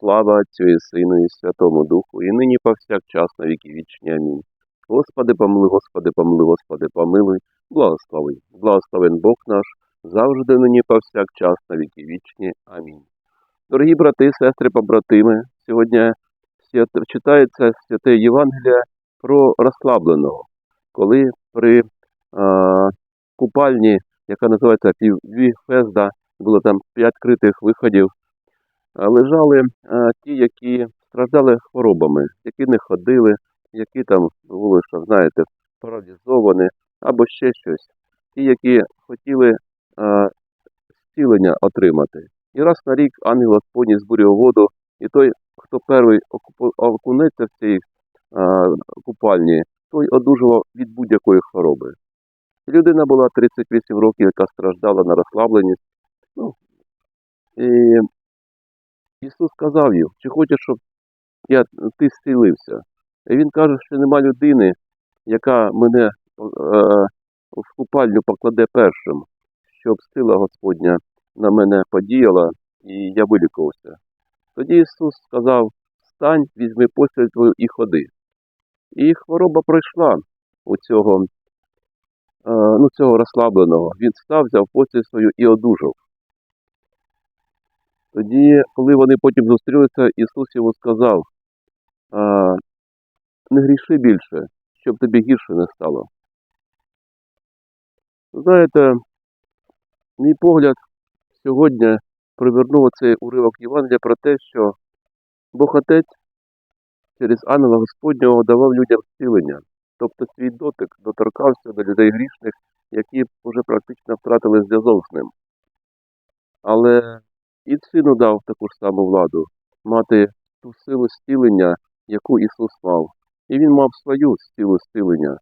Слава Отцю і Сину і Святому Духу, і нині повсякчас на віки вічні. Амінь. Господи, помилуй, Господи, помилуй, Господи, помилуй, благослови. Благословен Бог наш, завжди нині повсякчас на віки вічні. Амінь. Дорогі брати, сестри, побратими, сьогодні читається святе Євангеліє про розслабленого, коли при а, купальні, яка називається Піввіфезда, було там п'ять критих виходів, лежали ті, які страждали хворобами, які не ходили, які там були, що знаєте, паралізовані або ще щось, ті, які хотіли зцілення отримати. І раз на рік ангел Господній збурював воду, і той, хто перший окунеться в цій купальні, той одужував від будь-якої хвороби. Людина була 38 років, яка страждала на розслабленість. Ну, і Ісус сказав їй, чи хочеш, щоб я, ти зцілився? І він каже, що нема людини, яка мене е, в купальню покладе першим, щоб сила Господня на мене подіяла, і я вилікувався. Тоді Ісус сказав: Встань, візьми постіль твою і ходи. І хвороба пройшла у цього, е, ну, цього розслабленого. Він став, взяв постіль свою і одужав. Тоді, коли вони потім зустрілися, Ісус йому сказав, не гріши більше, щоб тобі гірше не стало. Знаєте, мій погляд сьогодні привернув цей уривок Євангелія про те, що Бог Отець через ангела Господнього давав людям зцілення, тобто свій дотик доторкався до людей грішних, які вже практично втратили зв'язок з ним. Але і сину дав таку ж саму владу мати ту силу зцілення, яку Ісус мав. І він мав свою силу зцілення.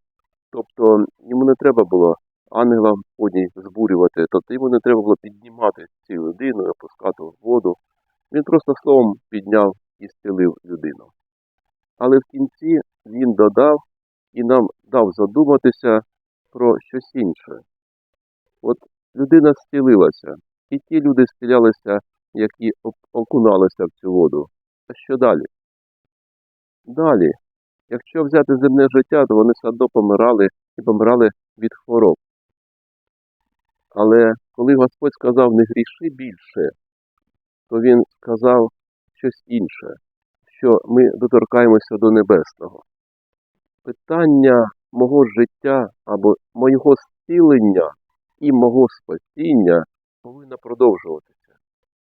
Тобто йому не треба було ангела Господній збурювати, тобто йому не треба було піднімати цю людину, опускати в воду. Він просто словом підняв і зцілив людину. Але в кінці він додав і нам дав задуматися про щось інше. От людина зцілилася, і ті люди зцілялися, які окуналися в цю воду. А що далі? Далі, якщо взяти земне життя, то вони все помирали і помирали від хвороб. Але коли Господь сказав не гріши більше, то Він сказав щось інше, що ми доторкаємося до небесного. Питання мого життя або моєго зцілення і мого спасіння повинно продовжуватися.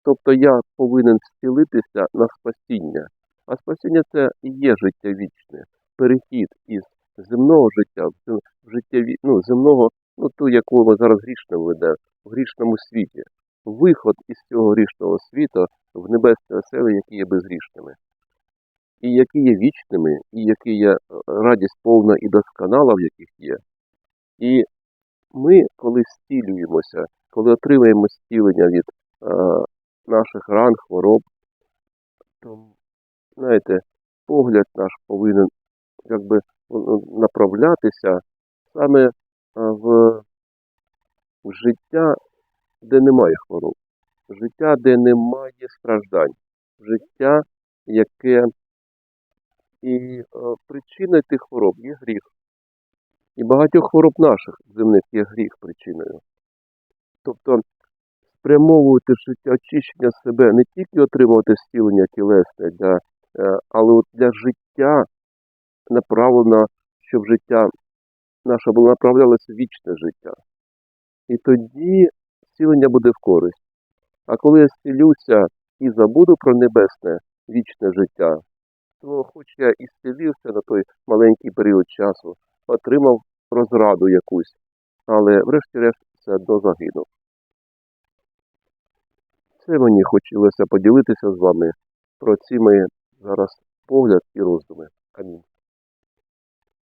Тобто я повинен зцілитися на спасіння. А спасіння це і є життя вічне, перехід із земного життя в життя ну, земного, ну ту, яку ми зараз грішно веде, в грішному світі. Виход із цього грішного світу в небесне оселі, які є безгрішними. І які є вічними, і які є е, радість повна і досконала, в яких є. І ми, коли зцілюємося, коли отримаємо зцілення від е, наших ран, хвороб, то, знаєте, погляд наш повинен якби е, направлятися саме в, життя, де немає хвороб, життя, де немає страждань, життя, яке і причиною тих хвороб є гріх. І багатьох хвороб наших земних є гріх причиною. Тобто спрямовувати очищення себе, не тільки отримувати зцілення тілесне, для, е, але от для життя направлено, щоб життя наше було направлялося в вічне життя. І тоді зцілення буде в користь. А коли я зцілюся і забуду про небесне вічне життя, то хоч я і зцілився на той маленький період часу, отримав розраду якусь, але врешті-решт все одно загинув. Це мені хотілося поділитися з вами про ці мої зараз погляд і роздуми. Амінь.